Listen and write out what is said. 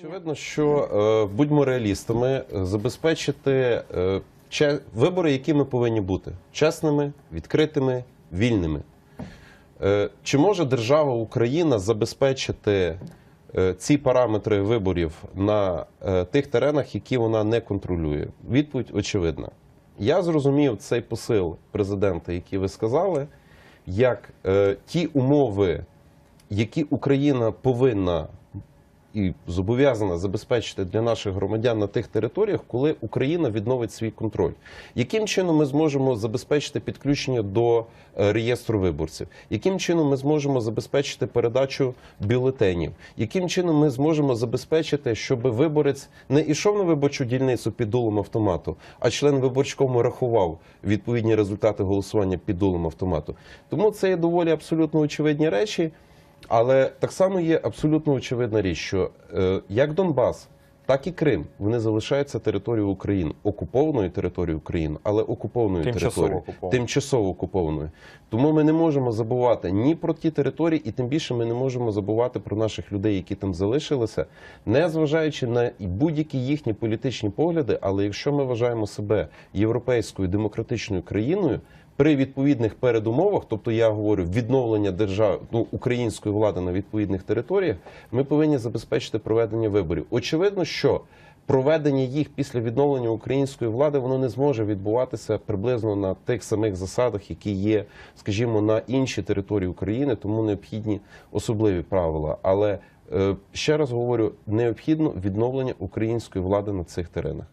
Очевидно, що е, будьмо реалістами, забезпечити е, вибори, які ми повинні бути чесними, відкритими, вільними. Е, чи може держава Україна забезпечити ці параметри виборів на тих теренах, які вона не контролює? Відповідь очевидна. Я зрозумів цей посил президента, який ви сказали, як ті умови, які Україна повинна і зобов'язана забезпечити для наших громадян на тих територіях, коли Україна відновить свій контроль. Яким чином ми зможемо забезпечити підключення до е, реєстру виборців? Яким чином ми зможемо забезпечити передачу бюлетенів? Яким чином ми зможемо забезпечити, щоб виборець не йшов на виборчу дільницю під дулом автомату, а член виборчкому рахував відповідні результати голосування під дулом автомату? Тому це є доволі абсолютно очевидні речі. Але так само є абсолютно очевидна річ, що е, як Донбас, так і Крим вони залишаються територією України, окупованою територією України, але окупованою територією, тимчасово окупованою. Тому ми не можемо забувати ні про ті території, і тим більше ми не можемо забувати про наших людей, які там залишилися, не зважаючи на будь-які їхні політичні погляди. Але якщо ми вважаємо себе європейською демократичною країною. При відповідних передумовах, тобто я говорю відновлення держав ну, української влади на відповідних територіях, ми повинні забезпечити проведення виборів. Очевидно, що проведення їх після відновлення української влади воно не зможе відбуватися приблизно на тих самих засадах, які є, скажімо, на іншій території України, тому необхідні особливі правила. Але е, ще раз говорю, необхідно відновлення української влади на цих теренах.